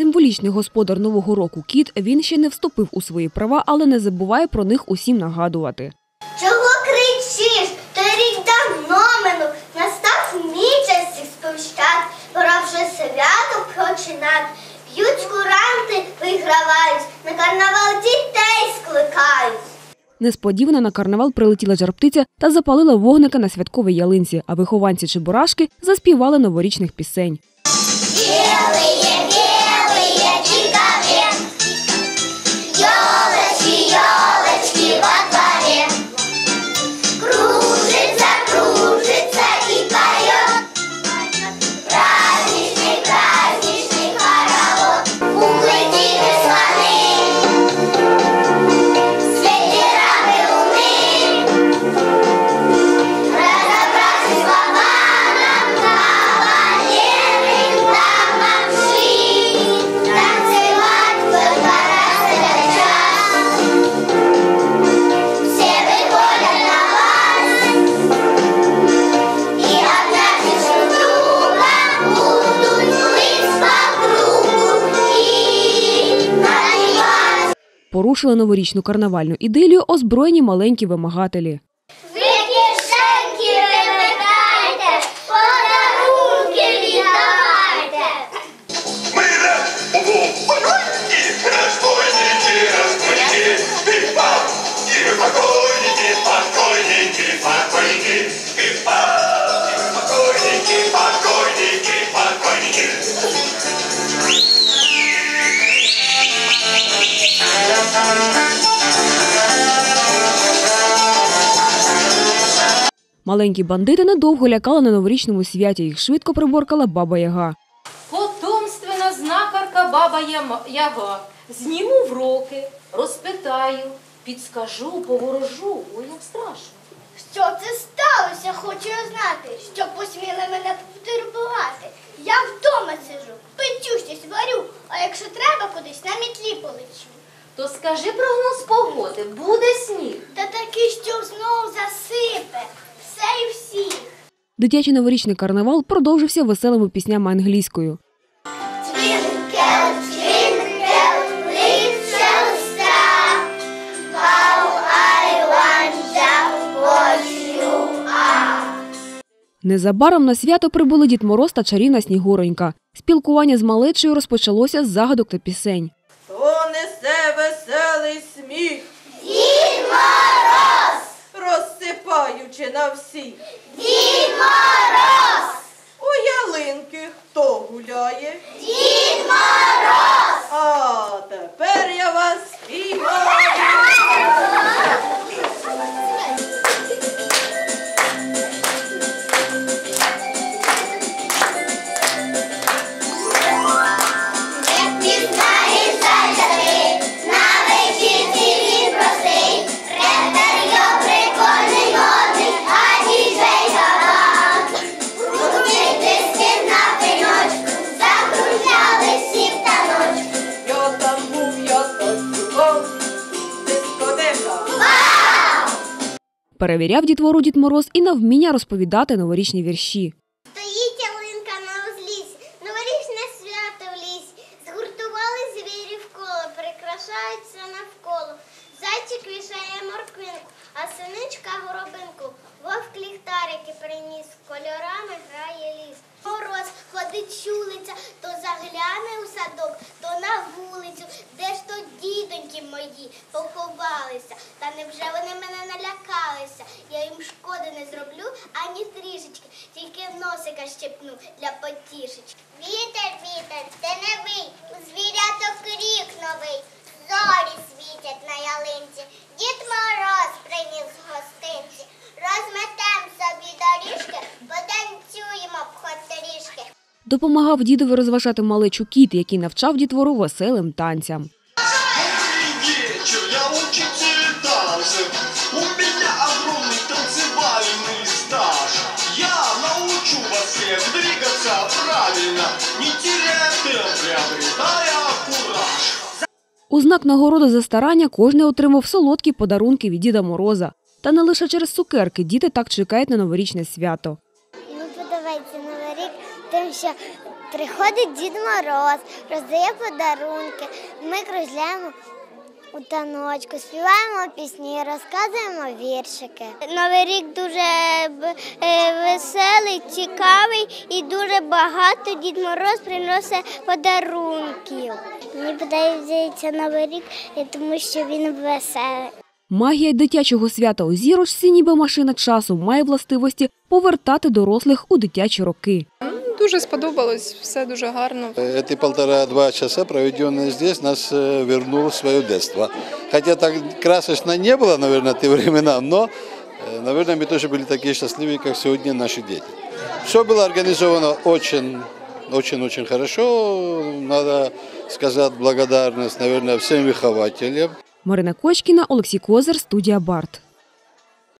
Символічний господар нового року кіт. Він ще не вступив у свої права, але не забуває про них усім нагадувати. Чого кричиш? Той рік давно минув, настав місяць всіх сповіщати, пора вже свято починати. П'ють куранти, вигравають, на карнавал дітей скликають. Несподівано на карнавал прилетіла жарптиця та запалила вогника на святковій ялинці, а вихованці Чебурашки заспівали новорічних пісень. Порушили новорічну карнавальну ідилію озброєні маленькі вимагателі. Маленькі бандити недовго лякали на новорічному святі. Їх швидко приборкала баба Яга. Потомственна знахарка баба Яга. Зніму в роки, розпитаю, підскажу, поворожу. Ой, як страшно. Що це сталося, хочу я знати, що посміли мене потурбувати. Я вдома сижу, печу щось варю, а якщо треба кудись на мітлі полечу. То скажи прогноз погоди, буде сніг. Та такий, що знову засипе, все і всіх. Дитячий новорічний карнавал продовжився веселими піснями англійською. Незабаром на свято прибули Дід Мороз та чарівна Снігуронька. Спілкування з малечею розпочалося з загадок та пісень. Хто несе веселий сміх, Дід Мороз! розсипаючи на всіх. Дід Мороз! Перевіряв дітвору Дід Мороз і на вміння розповідати новорічні вірші. Стоїть ялинка на узліссі, новорічне свято в лісі. Згуртували звірі в коло, прикрашаються навколо. Зайчик вішає морквинку, а синичка горобинку. Вовк ліхтарики приніс, кольорами грає ліс. Мороз ходить чулиця, то загляне у садок, то на вулицю, де ж мої поховалися. Та невже вони мене налякалися? Я їм шкоди не зроблю ані трішечки, тільки носика щепну для потішечки. Вітер, вітер, ти не бий, у звіряток рік новий. Зорі світять на ялинці, дід мороз приніс гостинці. Розметем собі доріжки, потанцюємо обходторіжки. Допомагав дідові розважати малечу кіт, який навчав дітвору веселим танцям. Двигаться правильно, не теряя темп, приобретая кураж. У знак нагороди за старання кожен отримав солодкі подарунки від Діда Мороза. Та не лише через цукерки діти так чекають на новорічне свято. Ну, подобається Новий рік, тим, що Приходить Дід Мороз, роздає подарунки. Ми кружляємо у таночку, співаємо пісні, розказуємо віршики. Новий рік дуже е, веселий, цікавий і дуже багато Дід Мороз приносить подарунків. Мені подобається Новий рік, тому що він веселий. Магія дитячого свята у зірочці, ніби машина часу, має властивості повертати дорослих у дитячі роки. Дуже сподобалось, все дуже гарно. Эти полтора-два часа, проведенные здесь, нас э, вернул в свое детство. Хотя так красочно не было, наверное, те времена, но, э, наверное, мы тоже были такие счастливые, как сегодня наши дети. Все было организовано очень, очень-очень хорошо. Надо сказать благодарность, наверное, всем выхователям. Марина Кочкіна, Олексій Козир, студія Барт.